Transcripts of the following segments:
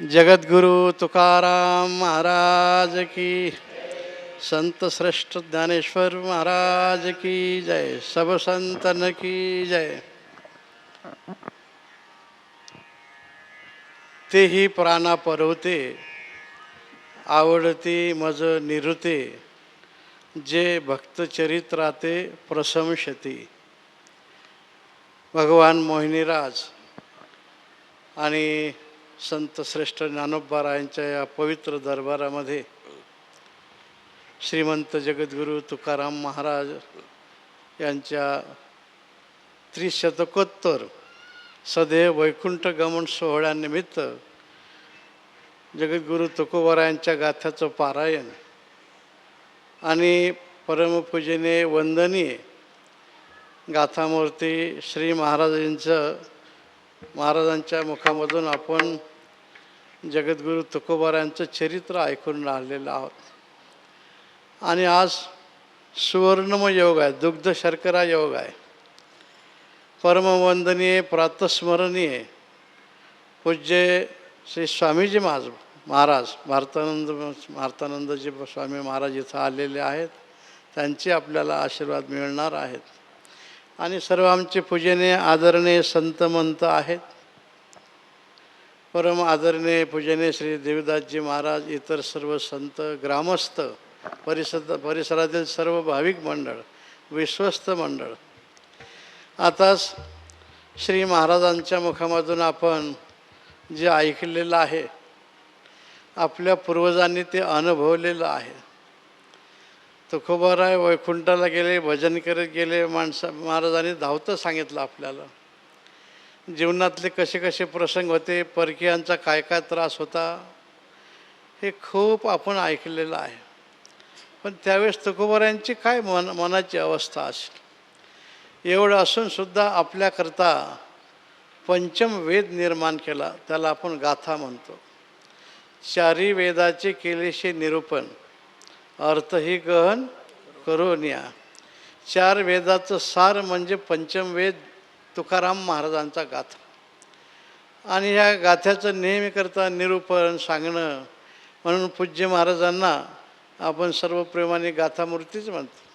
जगद्गुरु तुकाराम महाराज की संत श्रेष्ठ ज्ञानेश्वर महाराज की जय सब संतन की जय। तेही प्राणा परवते आवडती मज निरुते जे भक्तचरित्राते प्रशंसती। भगवान मोहिनीराज आणि संत श्रेष्ठ ज्ञानोबारायांच्या या पवित्र दरबारामध्ये श्रीमंत जगद्गुरू तुकाराम महाराज यांच्या त्रिशतकोत्तर सदैव वैकुंठ गमन सोहळ्यानिमित्त जगद्गुरू तुकोबारायांच्या गाथ्याचं पारायण आणि परमपूजनीय वंदनीय गाथामूर्ती श्री महाराजांचं महाराजांच्या मुखामधून आपण जगद्गुरू तुकोबारायांचं चरित्र ऐकून राहिलेलं आहोत. आणि आज सुवर्णमय योग आहे दुग्ध शर्करा योग आहे. परमवंदनीय प्रातस्मरणीय पूज्य श्री स्वामीजी महाराज महाराज भारतानंद भारतानंदजी स्वामी महाराज इथं आलेले आहेत. त्यांचे आपल्याला आशीर्वाद मिळणार आहेत. आणि सर्व आमचे पूजने आदरणीय संत मंत आहेत. परम आदरणीय पूजने श्री देवदासजी महाराज इतर सर्व संत ग्रामस्थ परिसर परिसरातील सर्व भाविक मंडळ विश्वस्त मंडळ. आताच श्री महाराजांच्या मुखामधून आपण जे ऐकलेलं आहे आपल्या पूर्वजांनी ते अनुभवलेलं आहे. तुकोबाराय वैकुंठाला गेले भजन करत गेले माणसं महाराजांनी धावतं सांगितलं आपल्याला. जीवनातले कसे कसे प्रसंग होते परकीयांचा काय काय त्रास होता हे खूप आपण ऐकलेलं आहे. पण त्यावेळेस तुकोबारायांची काय मन मनाची अवस्था असेल? एवढं असूनसुद्धा आपल्याकरता पंचम वेद निर्माण केला त्याला आपण गाथा म्हणतो. चारी वेदाचे केलेशे निरूपण अर्थही गहन करून या चार वेदाचं सार म्हणजे पंचम वेद तुकाराम महाराजांचा गाथा. आणि ह्या गाथ्याचं नेहमीकरता निरूपण सांगणं म्हणून पूज्य महाराजांना आपण सर्व प्रेमाने गाथामूर्तीच म्हणतो.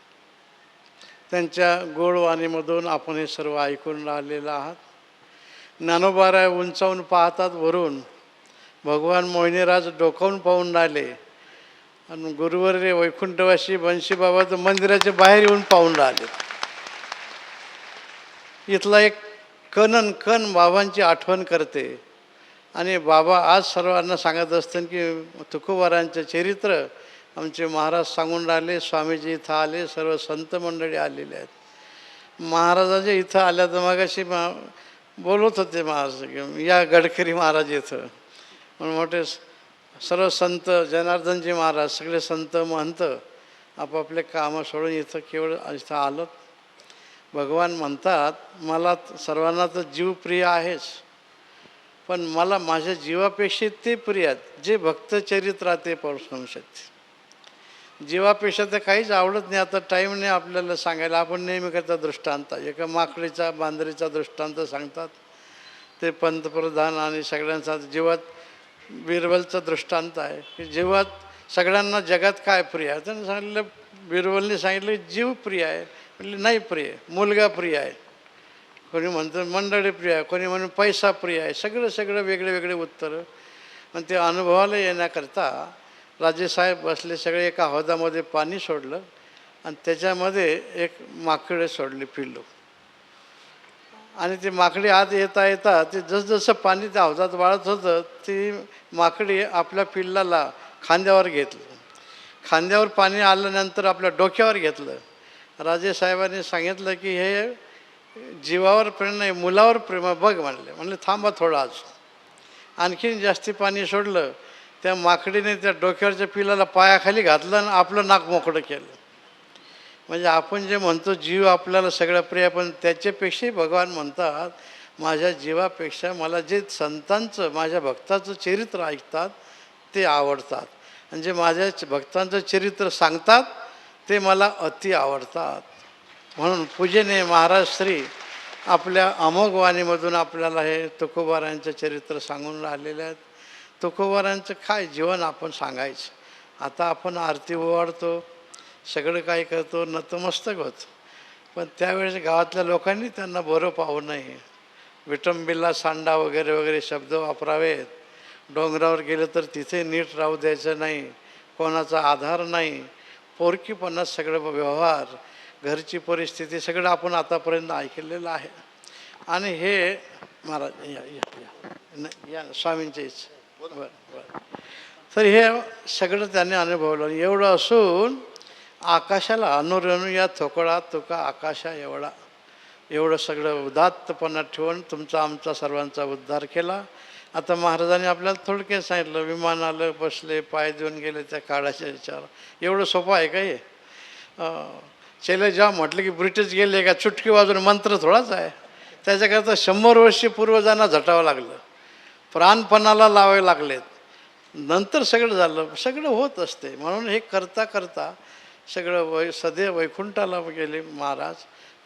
त्यांच्या गोडवाणीमधून आपण हे सर्व ऐकून राहिलेलं आहात. ज्ञानोबाराय उंचावून पाहतात वरून. भगवान मोहिनीराज डोकावून पाहून राहिले. आणि गुरुवर्य वैकुंठवासी बंशी बाबा तर मंदिराच्या बाहेर येऊन पाहून राहिले. इथला एक कणन कण बाबांची आठवण करते. आणि बाबा आज सर्वांना सांगत असतात की तुकोबारांचं चरित्र आमचे महाराज सांगून राहिले स्वामीजी इथं आले सर्व संत मंडळी आलेले आहेत. महाराजाच्या इथं आल्या तर मगाशी मा बोलत होते महाराज या गडकरी महाराज इथं. म्हणून मोठे सर्व संत जनार्दनजी महाराज सगळे संत महंत आपापले कामं सोडून इथं केवळ इथं आलो. भगवान म्हणतात मला सर्वांना तर जीव प्रिय आहेच पण मला माझ्या जीवापेक्षा ते प्रिय आहेत जे भक्तचरित्रात ते पाहू शकते. जीवापेक्षा तर काहीच आवडत नाही आता टाईम नाही आपल्याला सांगायला. आपण नेहमी करता दृष्टांत. एका माकडीचा बांदरीचा दृष्टांत सांगतात. ते पंतप्रधान आणि सगळ्यांचा जीवात बिरबलचा दृष्टांत आहे. की जीवात सगळ्यांना जगात काय प्रिय आहे त्यांनी सांगितलं बिरबलने सांगितलं जीव प्रिय आहे. म्हणजे नाही प्रिय मुलगा प्रिय आहे. कोणी म्हणतं मंडळी प्रिय आहे कोणी म्हणून पैसा प्रिय आहे. सगळं सगळं वेगळे वेगळे उत्तरं. पण ते अनुभवाला येण्याकरता राजेसाहेब बसले सगळे एका हौदामध्ये पाणी सोडलं आणि त्याच्यामध्ये एक माकडे सोडली पिल्लू. आणि ती माकडी आत येता येता ते जसजसं पाणी त्या हौदात वाळत होतं ती माकडी आपल्या पिल्लाला खांद्यावर घेतलं. खांद्यावर पाणी आल्यानंतर आपल्या डोक्यावर घेतलं. राजेसाहेबांनी सांगितलं की हे जीवावर प्रेम नाही मुलावर प्रेम बघ म्हणले. म्हणले थांबा थोडं आज आणखीन जास्ती पाणी सोडलं. त्या माकडीने त्या डोक्यावरच्या पिलाला पायाखाली घातलं आणि आपलं नाक मोकळं केलं. म्हणजे आपण जे म्हणतो जीव आपल्याला सगळं प्रिय पण त्याच्यापेक्षाही भगवान म्हणतात माझ्या जीवापेक्षा मला जे संतांचं माझ्या भक्ताचं चरित्र ऐकतात ते आवडतात. आणि जे माझ्या भक्तांचं चरित्र सांगतात ते मला अति आवडतात. म्हणून पूजेने महाराज श्री आपल्या अमोघवाणीमधून आपल्याला हे तुकोबारांचं चरित्र सांगून राहिलेले आहेत. तुकोबारांचं काय जीवन आपण सांगायचं? आता आपण आरती ओवाळतो सगळं काय करतो नतमस्तक होतो. पण त्यावेळेस गावातल्या लोकांनी त्यांना बरं पाहू नये. विटंबिल्ला सांडा वगैरे वगैरे शब्द वापरावेत. डोंगरावर गेलं तर तिथे नीट राहू द्यायचं नाही. कोणाचा आधार नाही. पोरकीपणा सगळं व्यवहार. घरची परिस्थिती सगळं आपण आतापर्यंत ऐकलेलं आहे. आणि हे महाराज या या या. न- या स्वामींचेच. बरं बरं. तर हे सगळं त्यांनी अनुभवलं. एवढं असून आकाशाला अनुरणू या थोकळा तुका आकाशा एवढा एवढं सगळं उदात्तपणा ठेवून तुमचा आमचा सर्वांचा उद्धार केला. आता महाराजांनी आपल्याला थोडक्यात सांगितलं विमान आलं बसले पाय देऊन गेले त्या काळाच्या विचार. एवढं सोपं आहे का हे? अं, चले जेव्हा म्हटलं की ब्रिटिश गेले का चुटकी वाजून मंत्र थोडाच आहे. त्याच्याकरता शंभर वर्षी पूर्वजांना झटावं लागलं. प्राणपणाला लावावे लागलेत. नंतर सगळं झालं सगळं होत असते. म्हणून हे करता करता सगळं वै सदैव वैकुंठाला गेले महाराज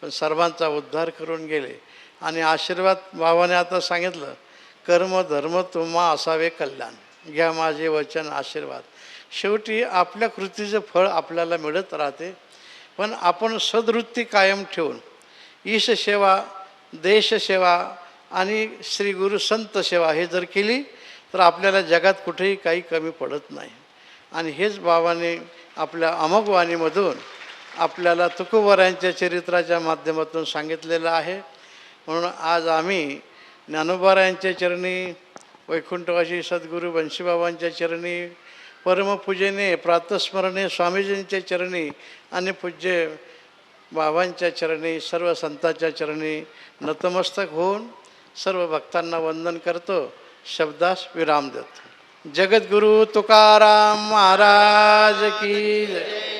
पण सर्वांचा उद्धार करून गेले. आणि आशीर्वाद बाबाने आता सांगितलं कर्म धर्म तुम्हा असावे कल्याण. घ्या माझे वचन आशीर्वाद. शेवटी आपल्या कृतीचं फळ आपल्याला मिळत राहते पण आपण सदवृत्ती कायम ठेवून ईशसेवा देशसेवा आणि श्री गुरु संत सेवा हे जर केली तर आपल्याला जगात कुठेही काही कमी पडत नाही. आणि हेच बाबाने आपल्या अमोघवाणीमधून आपल्याला तुकोबारायांच्या चरित्राच्या माध्यमातून सांगितलेलं आहे. म्हणून आज आम्ही ज्ञानोबारायांच्या चरणी वैकुंठवासी सद्गुरू वंशीबाबांच्या चरणी परमपूजेने प्रातस्मरणे स्वामीजींच्या चरणी आणि पूज्य बाबांच्या चरणी सर्व संतांच्या चरणी नतमस्तक होऊन सर्व भक्तांना वंदन करतो. शब्दास विराम देतो. जगद्गुरु तुकाराम महाराज की जय।